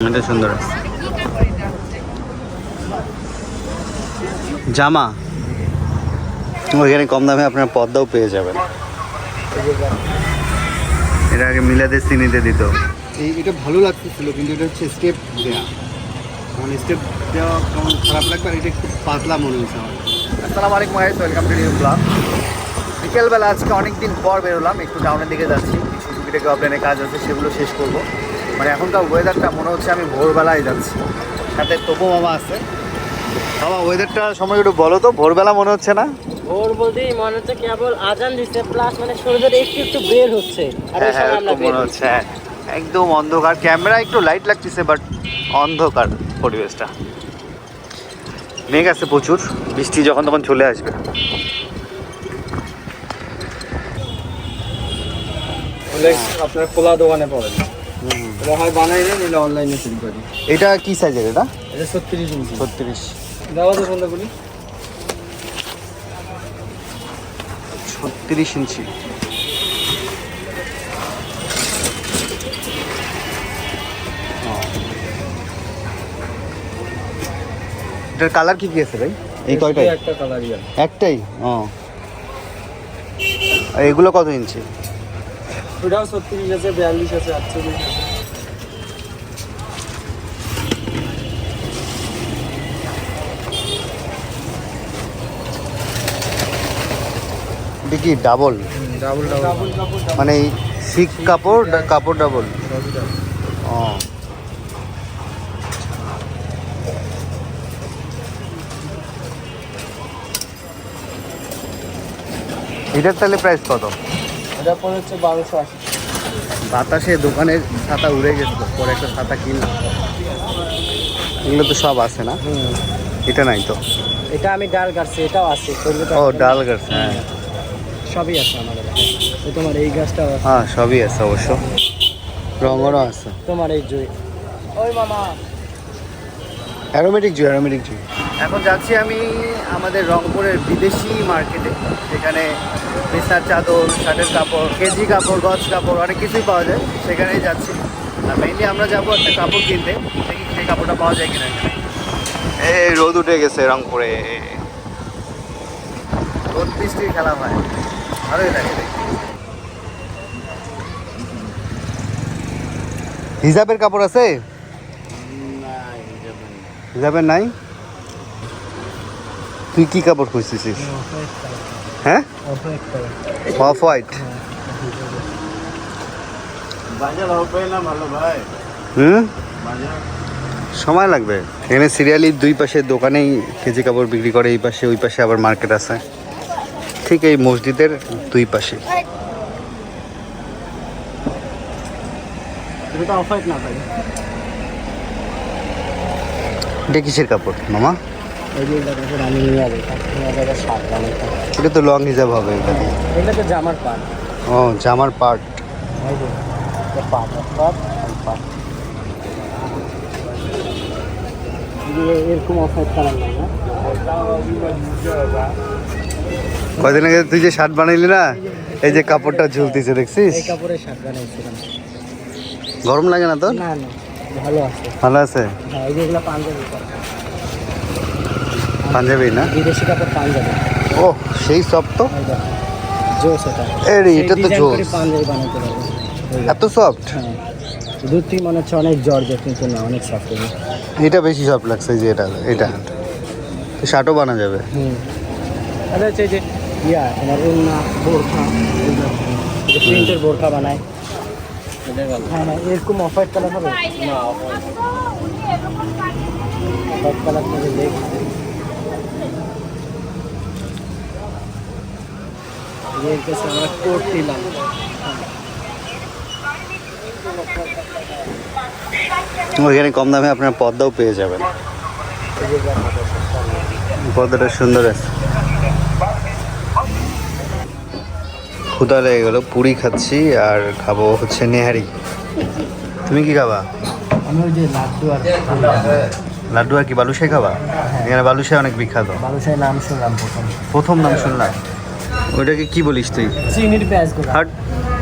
এটা সুন্দর। জামা ওইখানে কম দামে আপনার পদ্মাও পেয়ে যাবেন। এটা আগে মিলাদের চিনিতে দিত। এই এটা ভালো লাগতেছিল কিন্তু এটা হচ্ছে স্টেপ দেওয়া মানে স্টেপ দেওয়া কেমন খারাপ লাগবে আর এটা একটু পাতলা মনে হয়েছে আমার। আসসালামু আলাইকুম guys welcome to new blog. বিকেলবেলা আজকে অনেকদিন পর বেরোলাম একটু টাউনের দিকে যাচ্ছি। কিছু টুকিটাকি অফলাইনে কাজ আছে সেগুলো শেষ করব। মানে এখনকার ওয়েদারটা মনে হচ্ছে আমি ভোরবেলায় যাচ্ছি। সাথে তবু মামা আছে। বাবা ওয়েদারটা সময় একটু বলো তো ভোরবেলা মনে হচ্ছে না? ভোর বলতেই মনে হচ্ছে কেবল আজান দিচ্ছে প্লাস মানে শরীরের একটু একটু বের হচ্ছে। হ্যাঁ হ্যাঁ মনে হচ্ছে হ্যাঁ। একদম অন্ধকার। ক্যামেরা একটু লাইট লাগতেছে বাট অন্ধকার পরিবেশটা। মেঘ আছে প্রচুর বৃষ্টি যখন তখন চলে আসবে। আপনার খোলা দোকানে পাবেন এটা হয় বানাই এটা অনলাইনে সেল করি। এটা কি সাইজের এটা? এটা ছত্রিশ ইঞ্চি। ছত্রিশ। দেওয়া তো ছত্রিশ ইঞ্চি। এটার কালার কি কি আছে ভাই? এই কয়টাই? একটা কালারই আছে একটাই? ও। আর এগুলো কত ইঞ্চি? ওটাও ছত্রিশ আছে বিয়াল্লিশ আছে আটচল্লিশ আছে। কি ডাবল ডাবল ডাবল মানে এই শিক কাপড় ডা- কাপড় ডাবল ও। এটার তাহলে প্রাইস কত? এটা হচ্ছে বারোশো আশি। বাতাসে দোকানের ছাতা উড়ে গেছিল পরে একটা ছাতা কিনলাম। এগুলো তো সব আছে না? এটা নাই তো? এটা আমি ডাল কাটছি এটাও আছে ও ডাল গাছ হ্যাঁ। সবই আছে আমাদের তো তোমার এই গাছটাও আছে। হ্যাঁ সবই আছে অবশ্য। রঙেরও আছে। তোমার এই জুই। ওই মামা। অ্যারোমেটিক জুই অ্যারোমেটিক জুই এখন যাচ্ছি আমি আমাদের রংপুরের বিদেশি মার্কেটে সেখানে বিছনার চাদর শার্টের কাপড় কেজি কাপড় গজ কাপড় অনেক কিছুই পাওয়া যায় সেখানেই যাচ্ছি। আর মেইনলি আমরা যাব একটা কাপড় কিনতে দেখি সেই কাপড়টা পাওয়া যায় কিনা এখানে। এই রোদ উঠে গেছে রংপুরে। রোদ বৃষ্টির খেলা হয়। ভালোই লাগে। হিজাবের কাপড় আছে? হিজাবের নাই তুই কি কাপড় খুঁজতেছিস? হ্যাঁ? অফ হোয়াইট হুম? সময় লাগবে। এখানে সিরিয়ালি দুই পাশে দোকানেই কেজি কাপড় বিক্রি করে এই পাশে ওই পাশে আবার মার্কেট আছে। ঠিক এই মসজিদের দুই পাশে। এটা না এটা কিসের কাপড় মামা। এটা তো লং হিসাব হবে এটা দিয়ে। তো জামার ও জামার পার্ট এরকম অফাইট কালার না না? কদিন আগে তুই যে শার্ট বানাইলি না এই যে কাপড়টা ঝুলতিছে দেখছিস? গরম লাগে না তো না না। ভালো আছে। ভালো আছে? হ্যাঁ এই যে পাঞ্জাবি। পাঞ্জাবি না? বিদেশি কাপড় পাঞ্জাবি। ও সেই সব তো? জোস এটা। এটা তো জোস। পাঞ্জাবি বানাতে পারব এত সফট দূর থেকে মনে হচ্ছে অনেক জর্জেট কিন্তু না অনেক সফট এটা বেশি সফট লাগছে যে এটা এটা। শার্টও বানা যাবে। হুম। এটা হচ্ছে যে ইয়া তোমার উন্না বোরখা প্রিন্টের বোরখা বানায়। হ্যাঁ হ্যাঁ এরকম অফার কালার হবে? না কালার থেকে দেখ। এর কাছে আমরা কোট দিলাম। ওইখানে কম দামে আপনার পদ্মাও পেয়ে যাবেন। পদ্মাটা সুন্দর আছে। ক্ষুদা লেগে গেলো পুরি খাচ্ছি আর খাব হচ্ছে নেহারি। তুমি কি খাবা? আমি ওই যে লাড্ডু আর লাড্ডু আর কি বালুশাই খাবা? এখানে বালুশাই অনেক বিখ্যাত। বালুশাই নাম শুনলাম প্রথম। প্রথম নাম শুনলাম। ওইটাকে কি বলিস তুই? চিনির পেঁয়াজ হাট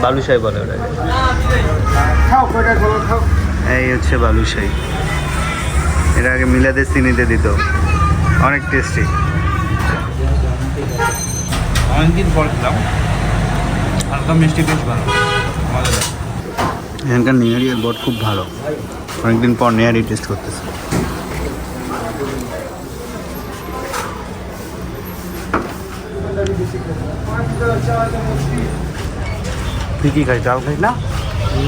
বালুশাই বলে ওটাকে। খাও কয়টা বলো খাও। এই হচ্ছে বালুশাহী এটা আগে মিলাদে চিনিতে দিত। অনেক টেস্টি অনেকদিন পর খেলাম। হালকা মিষ্টি বেশ ভালো। এখানকার নেহারি আর বট খুব ভালো। অনেকদিন পর নেহারি টেস্ট করতেছে। তুই কি খাই ডাল খাই না?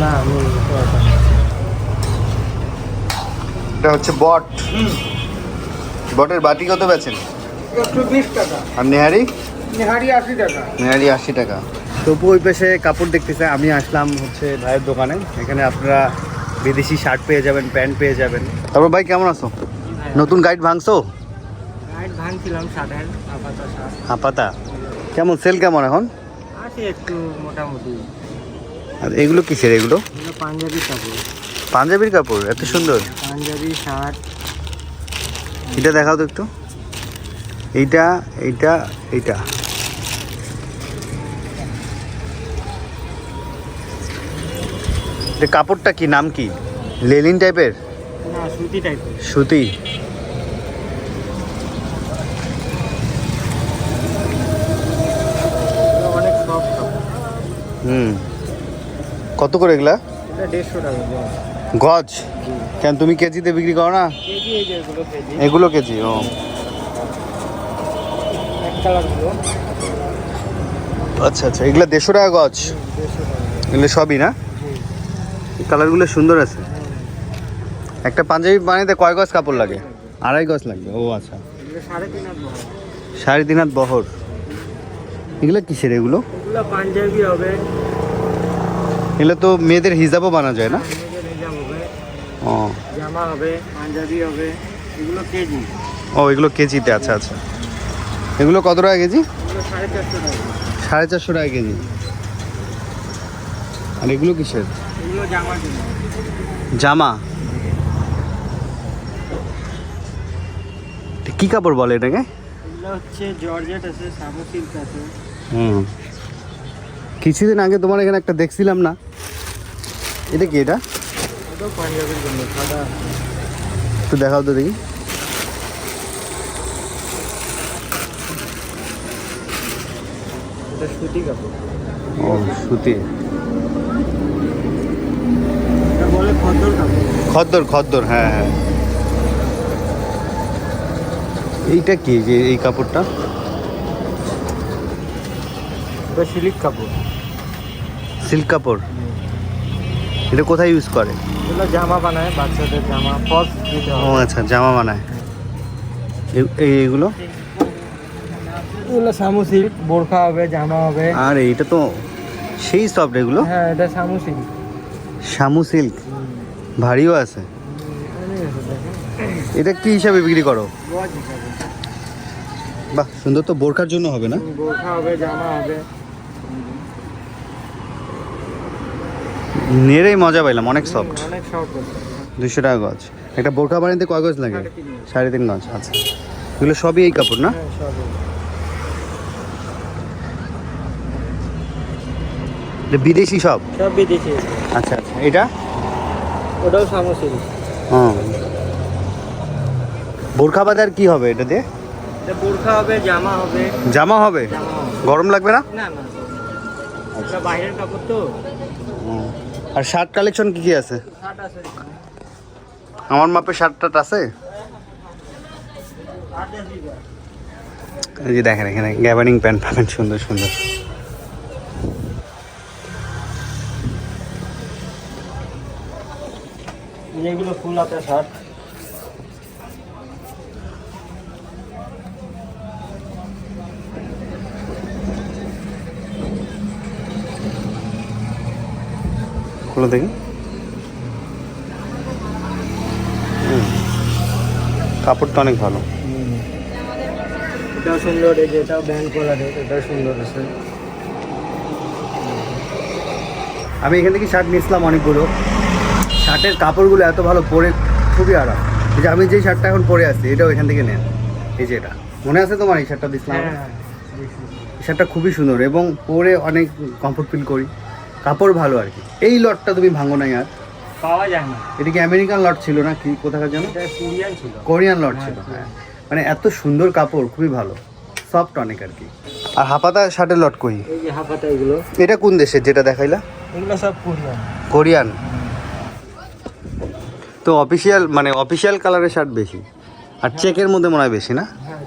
না আমি এটা হচ্ছে বট। বটের বাটি কত বেচেন? একশো বিশ টাকা। আর নেহারি? নেহারি আশি টাকা। নেহারি আশি টাকা। তপু ওই পাশে কাপড় দেখতেছে আমি আসলাম হচ্ছে ভাইয়ের দোকানে। এখানে আপনারা বিদেশি শার্ট পেয়ে যাবেন প্যান্ট পেয়ে যাবেন। তারপর ভাই কেমন আছো? নতুন গাইড ভাঙছো? গাইড ভাঙছিলাম হাপাতা কেমন সেল কেমন এখন? আছে একটু মোটামুটি। আর এগুলো কিসের এগুলো? এগুলো পাঞ্জাবি কাপড়। পাঞ্জাবির কাপড় এত সুন্দর। পাঞ্জাবি শার্ট। এটা দেখাও তো একটু। এইটা এইটা এইটা। কাপড়টা কি নাম কি? লেলিন টাইপের? সুতি টাইপের। হুম। কত করে এগুলা? দেড়শো টাকা গজ। কেন তুমি কেজিতে বিক্রি করো না? এগুলো কেজি। ও। আচ্ছা আচ্ছা। এগুলো দেড়শো টাকা গজ? এগুলো সবই না? কালারগুলো সুন্দর আছে। একটা পাঞ্জাবি বানাইতে কয় গজ কাপড় লাগে? আড়াই গজ লাগবে ও আচ্ছা। সাড়ে তিন হাত বড় সাড়ে তিন হাত বহর। এগুলো কিসের এগুলো? এগুলো পাঞ্জাবি হবে। এগুলো তো মেয়েদের হিজাবও বানা যায় না? ও। জামা হবে পাঞ্জাবি হবে। এগুলো কেজি। ও এগুলো কেজিতে আচ্ছা আচ্ছা। এগুলো কত টাকা কেজি? সাড়ে চারশো টাকা। সাড়ে চারশো টাকা কেজি। আর এগুলো কিসের? জামা? কি কাপড় বলে এটাকে? এগুলো হচ্ছে জর্জেট আছে সাবু সিল্ক আছে। হুম। কিছুদিন আগে তোমার এখানে একটা দেখছিলাম না। এটা কি এটা? একটু দেখাও তো দেখি। সুতি কাপড়। ও সুতি এটা বলে খদ্দর কাপড় খদ্দর খদ্দর হ্যাঁ হ্যাঁ। এইটা কি যে এই কাপড়টা? সিল্ক কাপড়। সিল্ক কাপড়? এটা কোথায় ইউজ করে? এগুলো জামা বানায় বাচ্চাদের জামা ফলস দিতে ও আচ্ছা জামা বানায়। এই এগুলো? এগুলো সামু সিল্ক বোরখা হবে জামা হবে। আর এইটা তো সেই সফট এগুলো? হ্যাঁ এটা সামু সিল্ক। শামু সিল্ক? ভারীও আছে। এটা কি হিসাবে বিক্রি করো? বাহ সুন্দর তো বোরখার জন্য হবে না? বোরখা হবে জামা হবে। নেড়েই মজা পাইলাম অনেক সফট অনেক দুশো টাকা গজ। একটা বোরখা বানাইতে কয় গজ লাগে? সাড়ে তিন গজ। আচ্ছা। এগুলো সবই এই কাপড় না? হ্যাঁ বিদেশি সব? সব বিদেশি। আচ্ছা আচ্ছা। এটা? ওটাও সামু সিল্ক হ্যাঁ বোরখা বাজার কি হবে এটা দিয়ে? এটা বোরখা হবে জামা হবে। জামা হবে? গরম লাগবে না? না না এটা বাইরের কাপড় তো। আর শার্ট কালেকশন কি কি আছে? শার্ট আছে আমার মাপে শার্ট টাট আছে আছে? এই যে দেখেন এখানে গ্যাবারিং প্যান্ট পাবেন সুন্দর সুন্দর। যেগুলো ফুল হাতে শার্ট খুলে দেখি। হুম। কাপড়টা অনেক ভালো। এটাও সুন্দর এই যে এটাও ব্যান্ড কলারের এটাও সুন্দর আছে। আমি এখান থেকে শার্ট নিয়েছিলাম অনেকগুলো। শার্টের কাপড়গুলো এত ভালো পরে খুবই আরাম। এই যে আমি যেই শার্টটা এখন পরে আছি এটাও এখান থেকে নেন। এই যে এটা। মনে আছে তোমার এই শার্টটা দিয়েছিলাম? হ্যাঁ এই শার্টটা খুবই সুন্দর এবং পরে অনেক কমফোর্ট ফিল করি। কাপড় ভালো আর কি। এই লটটা তুমি ভাঙো না আর। পাওয়া যায় না। এটা কি আমেরিকান লট ছিল না? কি কোথাকার যেন? এটা কোরিয়ান ছিল। কোরিয়ান লট ছিল হ্যাঁ। মানে এত সুন্দর কাপড় খুবই ভালো। সফট অনেক আর কি। আর হাপাতা শার্টের লট কই? এই যে হাফাতা এগুলো। এটা কোন দেশের যেটা দেখাইলা? এগুলো সব কোরিয়ান। কোরিয়ান। তো অফিসিয়াল মানে অফিসিয়াল কালারের শার্ট বেশি। আর চেকের মধ্যে মনে হয় বেশি না? হ্যাঁ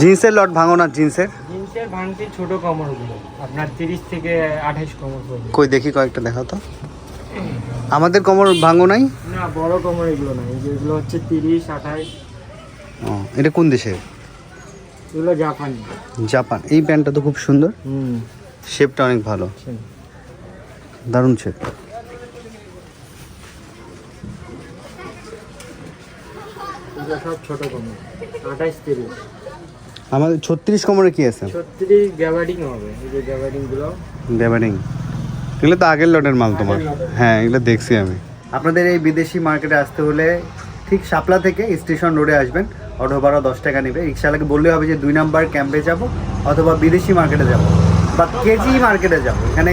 জিন্সের লট ভাঙো না জিন্সের? জিন্সের ভাঙতি ছোট কমরগুলো আপনার তিরিশ থেকে আঠাশ কমর কই দেখি কয়েকটা দেখাও তো। আমাদের কোমর ভাঙো নাই? না বড় কমর এগুলো না এই যে এগুলো হচ্ছে তিরিশ আঠাশ ও এটা কোন দেশের? এগুলো জাপানি। জাপান। এই প্যান্টটা তো খুব সুন্দর। হুম। শেপটা অনেক ভালো। দারুণ শেপ এগুলো সব ছোট আঠাশ তিরিশ। আমাদের ছত্রিশ কোমরে কি আছে? ছত্রিশ গ্যাবার্ডিং হবে এই যে গ্যাবার্ডিং এগুলো তো আগের লটের মাল তোমার। হ্যাঁ এগুলো দেখছি আমি। আপনাদের এই বিদেশি মার্কেটে আসতে হলে ঠিক শাপলা থেকে স্টেশন রোডে আসবেন। অটো ভাড়া দশ টাকা নেবে। রিক্সাওয়ালাকে বললে হবে যে দুই নাম্বার ক্যাম্পে যাব অথবা বিদেশি মার্কেটে যাব। বা কেজি মার্কেটে যাব। এখানে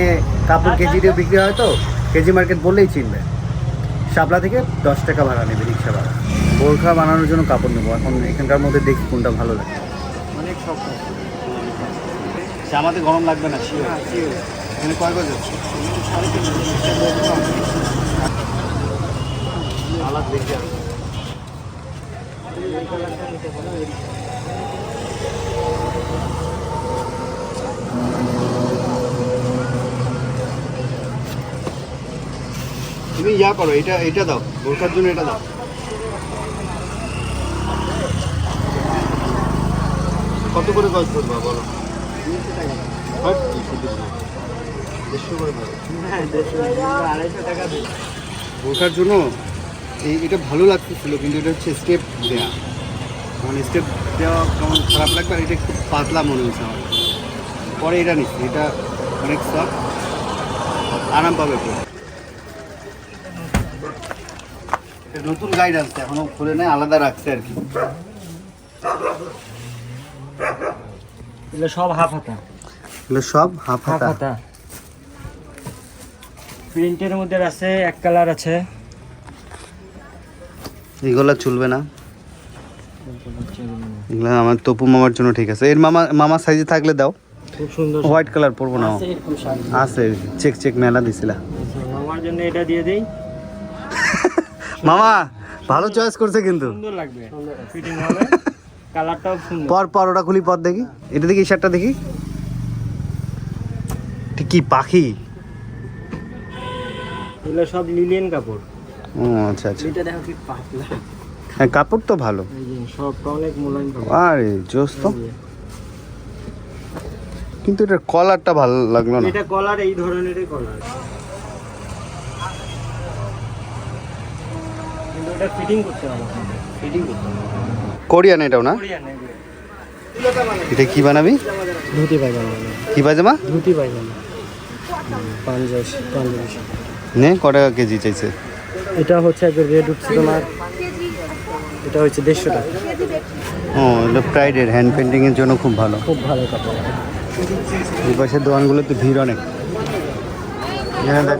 কাপড় কেজি দিয়ে বিক্রি হয় তো। কেজি মার্কেট বললেই চিনবে। শাপলা থেকে দশ টাকা ভাড়া নেবে রিক্সা ভাড়া। বোরখা বানানোর জন্য কাপড় নেব। এখন এখানকার মধ্যে দেখি কোনটা ভালো লাগে। অনেক শক্ত আমাদের গরম লাগবে না শিওর হ্যাঁ, কয় আলাদা দেখি তুমি ইয়া করো এটা এটা দাও। বোরখার জন্য এটা দাও। কত করে গজ করবা বলো। দেড়শো জন্য এই এটা ভালো লাগতেছিল, কিন্তু এটা হচ্ছে স্টেপ দেওয়া মানে স্টেপ দেওয়া কেমন খারাপ লাগবে আর এটা একটু পাতলা মনে হয়েছে আমার। পরে এটা নিচ্ছি, এটা অনেক সফট আরাম পাবে নতুন গাইড আসছে, এখনও খুলে নেয় আলাদা রাখছে আর কি। এগুলো সব হাফ হাতা। এগুলো সব হাফ হাফ হাতা। হাতা। প্রিন্টের মধ্যে আছে এক কালার আছে। এগুলো চলবে না। এগুলো আমার তপু মামার জন্য ঠিক আছে। এর মামা মামা সাইজে থাকলে দাও। খুব সুন্দর হোয়াইট কালার পরবো না। আছে এরকম শাড়ি আছে চেক চেক মেলা দিছিলা। আচ্ছা, আমার জন্য এটা দিয়ে দেই। মামা ভালো চয়েস করছে কিন্তু। সুন্দর লাগবে। ফিটিং হবে। কালারটাও সুন্দর। পর পর ওটা খুলি পর দেখি। এটা দেখি এই শার্টটা দেখি। কি পাখি? এগুলো সব লিলিয়ান কাপড়। ও আচ্ছা আচ্ছা। এটা দেখো কি পাতলা। হ্যাঁ কাপড় তো ভালো। এই সবটা অনেক মোলায়েম আরে জোস তো কিন্তু এটার কলারটা ভালো লাগল না। এটা কলার এই ধরনেরই কলার কিন্তু এটা ফিটিং করতে হবে। ফিটিং করতে হবে। কোরিয়ান এটাও না? এটা কি বানাবি? ধুতি পায়জামা। কি পাজামা ধুতি পায়জামা পাঞ্জাবি পাঞ্জাবি নে ক টাকা কেজি চাইছে? এটা হচ্ছে একবার রেড উঠছে তোমার। এটা হচ্ছে দেড়শো টাকা। ও এটা প্রাইডের হ্যান্ড পেন্টিং এর জন্য খুব ভালো। খুব ভালো কাপড়। এই পাশের দোকানগুলোতে ভিড় অনেক। এখানে দেখ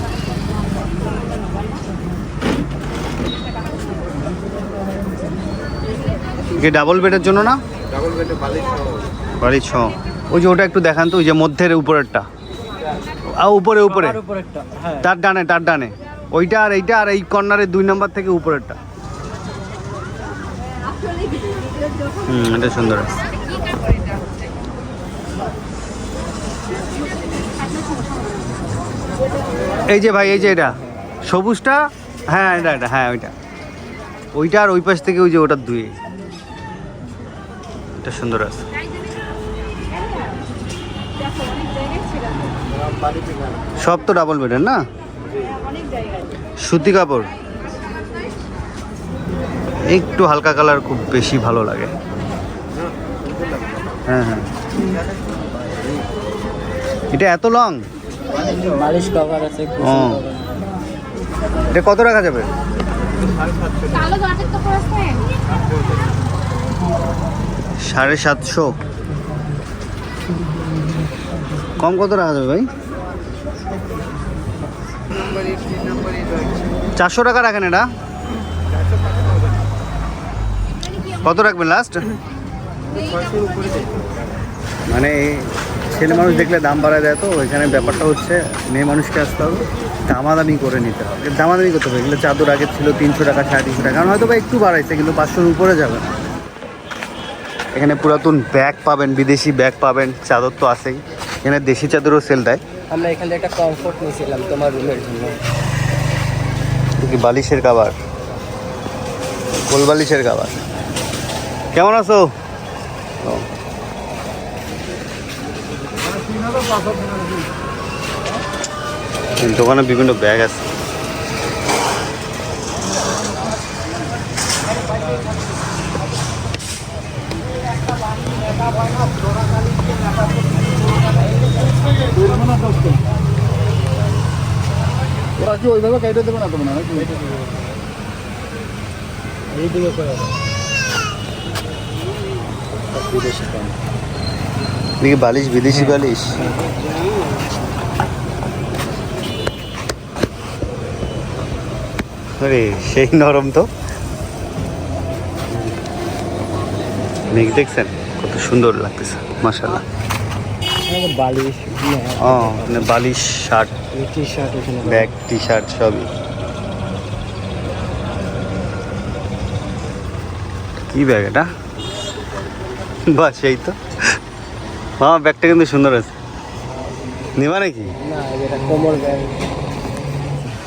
ডাবল বেডের জন্য না? ডাবল বেডে ছ ওই যে ওটা একটু দেখান তো ওই যে মধ্যের উপরেরটা। আ, উপরে উপরে। সবার উপর একটা হ্যাঁ। তার ডানে তার ডানে। ওইটা আর এইটা আর এই কর্নারের দুই নাম্বার থেকে উপরেরটা। হুম এটা সুন্দর। এই যে ভাই এই যে এটা। সবুজটা? হ্যাঁ এটা এটা হ্যাঁ ওইটা। ওইটা আর ওই পাশ থেকে ওই যে ওটা দুই। এটা সুন্দর আছে। সব তো ডাবল বেডের না? সুতি কাপড়? একটু হালকা কালার খুব বেশি ভালো লাগে। হ্যাঁ হ্যাঁ। এটা এত লং বালিশ কভার আছে ও। এটা কত রাখা যাবে? কালো তো সাড়ে সাতশো। কম কত রাখা যাবে ভাই? চারশো টাকা রাখেন এটা। কত রাখবেন লাস্ট মানে ছেলে মানুষ দেখলে দাম বাড়ায় দেয় তো এখানে ব্যাপারটা হচ্ছে মেয়ে মানুষকে আসতে হবে, দামাদামি করে নিতে হবে। দামাদামি করতে হবে, এগুলো চাদর আগে ছিল তিনশো টাকা, সাড়ে তিনশো টাকা। কারণ হয়তো বা একটু বাড়াইছে, কিন্তু পাঁচশোর উপরে যাবে না। এখানে পুরাতন ব্যাগ পাবেন বিদেশি ব্যাগ পাবেন চাদর তো আছেই। এখানে দেশি চাদরও সেল দেয়। আমরা এখান থেকে একটা কমফোর্ট নিয়েছিলাম তোমার রুমের জন্য। কি বালিশের কাবার কোল বালিশের কাবার কেমন আছো? দোকানে বিভিন্ন ব্যাগ আছে। ওইভাবে না দেখি বালিশ, বিদেশি বালিশ। আরে, সেই নরম তো। মেঘ দেখছেন? কত সুন্দর লাগতেছে মাসাল্লাহ বালিশ ও মানে বালিশ শার্ট টি শার্ট এখানে ব্যাগ টি শার্ট সবই। কি ব্যাগ এটা? বাস এই তো। মামা ব্যাগটা কিন্তু সুন্দর আছে। নেবা নাকি? না এটা কোমর ব্যাগ।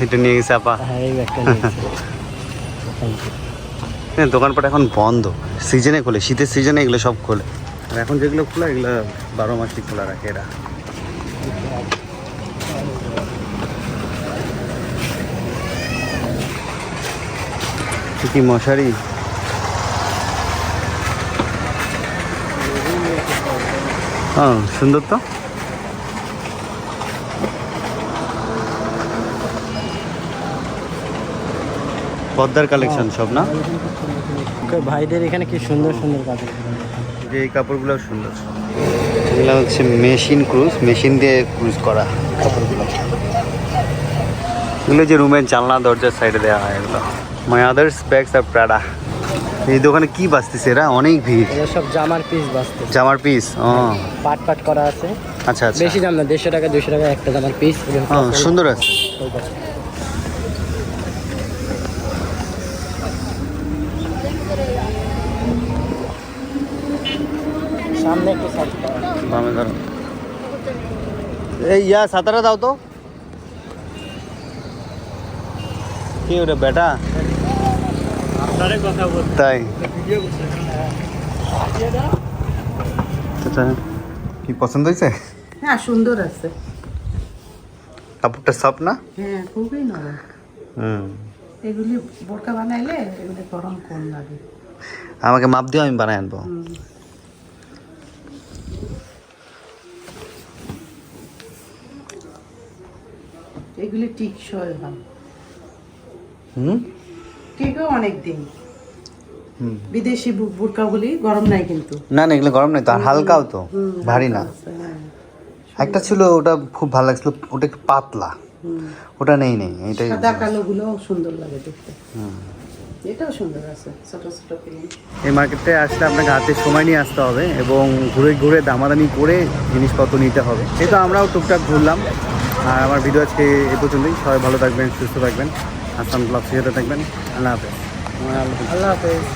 এটা নিয়ে গেছে আপা। হ্যাঁ এই ব্যাগটা নিয়েছি হ্যাঁ দোকানপাট এখন বন্ধ। সিজনে খোলে শীতের সিজনে এগুলো সব খোলে। আর এখন যেগুলো খোলা, এগুলো বারো মাসই খোলা রাখে এরা। কি মশারি? হ্যাঁ সুন্দর তো। পদ্মার কালেকশন সব, না? ভাইদের এখানে কি সুন্দর সুন্দর কাপড় যে এই কাপড়গুলো সুন্দর এগুলো হচ্ছে মেশিন ক্রুজ মেশিন দিয়ে ক্রুজ করা কাপড়গুলো। এগুলো যে রুমের জানলা দরজার সাইডে দেওয়া হয় এগুলো। মাই আদার্স ব্যাগস আর প্রাডা এই দোকানে কি বাঁচতেছে এরা? অনেক ভিড়। সব জামার পিস বাঁচতে জামার পিস ও। পাট পাট করা আছে। আচ্ছা আচ্ছা। বেশি দাম না দেড়শো টাকা দুশো টাকা একটা জামার পিস সুন্দর আছে সামনে একটু সাইড বামে ধরো এই ইয়া সাতারা দাও তো। কি ওটা বেটা? আপনারে কথা বল তাই। আচ্ছা কি পছন্দ হয়েছে? হ্যাঁ সুন্দর আছে। কাপড়টা সফট না? হ্যাঁ খুবই নরম। হুম। এগুলি বোরকা বানাইলে এগুলি গরম কম লাগে। আমাকে মাপ দিও আমি বানাই আনব। এগুলি টিকসই হয়। হুম? টিকেও অনেক দিন হুম। বিদেশি বু- বোরকাগুলি গরম নাই কিন্তু। না না এগুলো গরম নেই তো আর হালকাও তো ভারী না। হ্যাঁ। একটা ছিল ওটা খুব ভালো লাগছিল ওটা একটু পাতলা। ওটা নেই নেই এটাই সাদা কালো গুলো সুন্দর লাগে দেখতে। এটাও সুন্দর আছে ছোট ছোট প্রিন্ট এই মার্কেটে আসলে আপনাকে হাতে সময় নিয়ে আসতে হবে এবং ঘুরে ঘুরে দামাদামি করে জিনিসপত্র নিতে হবে। এই তো আমরাও টুকটাক ঘুরলাম। আর আমার ভিডিও আজকে এ পর্যন্তই। সবাই ভালো থাকবেন সুস্থ থাকবেন। আসাম ব্লগ সাথে থাকবেন আল্লাহ হাফেজ। আল্লাহ হাফেজ।